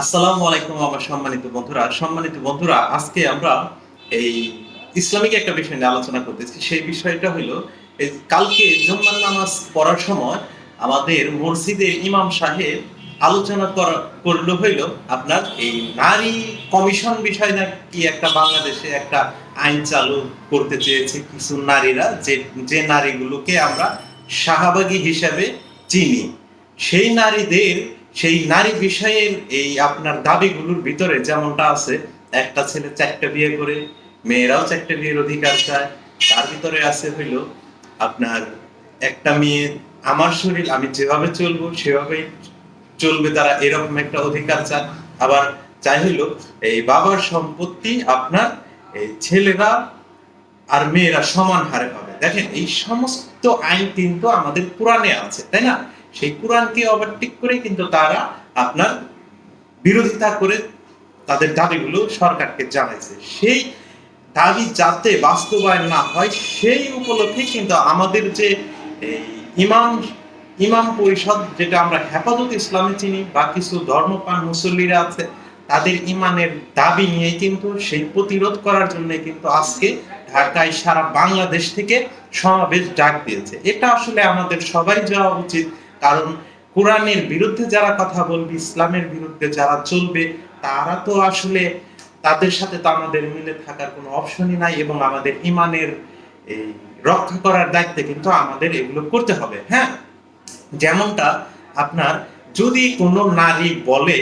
আসসালামু আলাইকুম আমার সম্মানিত বন্ধুরা। সম্মানিত বন্ধুরা, আজকে আমরা এই ইসলামিক একটা বিষয় নিয়ে আলোচনা করতেছি। সেই বিষয়টা হলো কালকে জুম্মার নামাজ পড়ার সময় আমাদের মসজিদে ইমাম সাহেব আলোচনা করা, করল হইল আপনার এই নারী কমিশন বিষয় নাকি একটা বাংলাদেশে একটা আইন চালু করতে চেয়েছে কিছু নারীরা, যে যে নারীগুলোকে আমরা শাহবাগী হিসাবে চিনি। সেই নারীদের সেই নারী বিষয়ের এই আপনার দাবিগুলোর ভিতরে যেমনটা আছে, একটা ছেলে চারটা বিয়ে করে, মেয়েরাও চারটা বিয়ের অধিকার চায়, তার ভিতরে আছে হইল আপনার একটা মেয়ে, আমার শরীর আমি যেভাবে চলবো সেভাবেই চলবে, তারা এরকম একটা অধিকার চায়। আবার চাই হইল এই বাবার সম্পত্তি আপনার এই ছেলেরা আর মেয়েরা সমান হারে পাবে। দেখেন, এই সমস্ত আইন কিন্তু আমাদের পুরাণে আছে, তাই না? সেই কোরআনকে ওভারটেক করে কিন্তু তারা আপনার বিরোধিতা করে তাদের দাবিগুলো সরকারকে জানাইছে। সেই দাবি যাতে বাস্তবায়ন না হয়, সেই উপলক্ষে কিন্তু আমাদের যে ইমাম ইমাম পরিষদ, যেটা আমরা হেফাজত ইসলামে চিনি বা কিছু ধর্মপ্রাণ মুসল্লিরা আছে, তাদের ইমানের দাবি নিয়ে কিন্তু সেই প্রতিরোধ করার জন্য কিন্তু আজকে ঢাকায় সারা বাংলাদেশ থেকে সমাবেশ ডাক দিয়েছে। এটা আসলে আমাদের সবাই যাওয়া উচিত। কারণ কোরআনের বিরুদ্ধে যারা কথা বলবে, ইসলামের বিরুদ্ধে যারা চলবে, তারা তো আসলে তাদের সাথে তো আমাদের মিলে থাকার কোনো অপশনই নাই এবং আমাদের ইমানের এই রক্ষা করার দায়িত্বে কিন্তু আমাদের এগুলো করতে হবে হ্যাঁ? যেমনটা আপনার যদি কোনো নারী বলে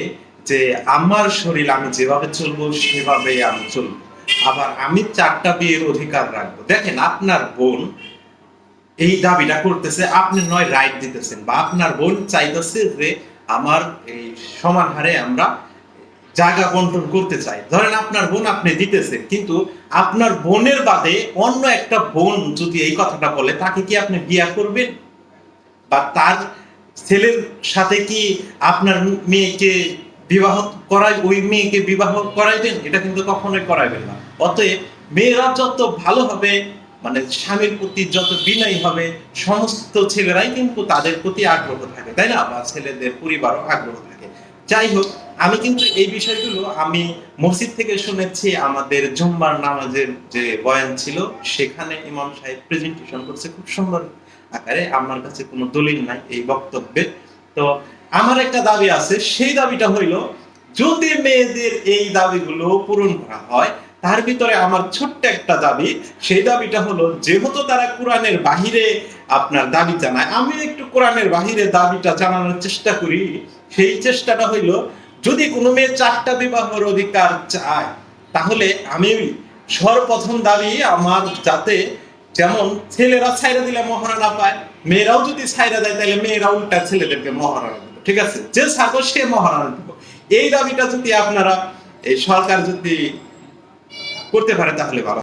যে, আমার শরীর আমি যেভাবে চলবো, সেভাবেই আমি চলবো। আবার আমি চারটা বিয়ের অধিকার রাখব। দেখেন আপনার বোন এই দাবিটা করতেছে, আপনি নয় রাইট দিতেছেন বা আপনার বোন চাইতেছে যে আমার এই সমান হারে আমরা জায়গা বন্টন করতে চাই। ধরেন আপনার বোন আপনি দিতেছেন, কিন্তু আপনার বোনের বাদে অন্য একটা বোন যদি এই কথাটা বলে, তাকে কি আপনি বিয়া করবেন? বা তার ছেলের সাথে কি আপনার মেয়েকে বিবাহ করাই, ওই মেয়েকে বিবাহ করাইবেন? এটা কিন্তু কখনোই করাইবেন না। অতএব মেয়েরা যত ভালো হবে মানে স্বামীর প্রতি যত বিনয় হবে, সমস্ত ছেলেরাই কিন্তু তাদের প্রতি আগ্রহ থাকে, তাই না? বা ছেলেদের পরিবারও আগ্রহ থাকে। যাই হোক, আমি কিন্তু এই বিষয়গুলো আমি মসজিদ থেকে শুনেছি, আমাদের জুম্মার নামাজের যে বয়ান ছিল, সেখানে ইমাম সাহেব প্রেজেন্টেশন করছে খুব সুন্দর আকারে, আমার কাছে কোনো দলিল নাই এই বক্তব্যে। তো আমার একটা দাবি আছে, সেই দাবিটা হইল, যদি মেয়েদের এই দাবিগুলো পূরণ করা হয় তার ভিতরে আমার ছোট্ট একটা দাবি, সেই দাবিটা হলো, যেহেতু তারা কোরআনের বাহিরে আপনার দাবি জানায়, আমি একটু কোরআনের বাহিরে দাবিটা জানানোর চেষ্টা করি। সেই চেষ্টাটা হইল, যদি কোনো মেয়ে চারটা বিবাহের অধিকার চায়, তাহলে আমি সর্বপ্রথম দাবি আমার যাতে যেমন ছেলেরা ছাইরা দিলে মহারানা পায়, মেয়েরাও যদি ছাইরা দেয়, তাহলে মেয়েরা উল্টা ছেলেদেরকে মহারানা দেবে, ঠিক আছে? যে ছাগল সে মহারানা দেবে। এই দাবিটা যদি আপনারা, এই সরকার যদি করতে পারে তাহলে ভালো।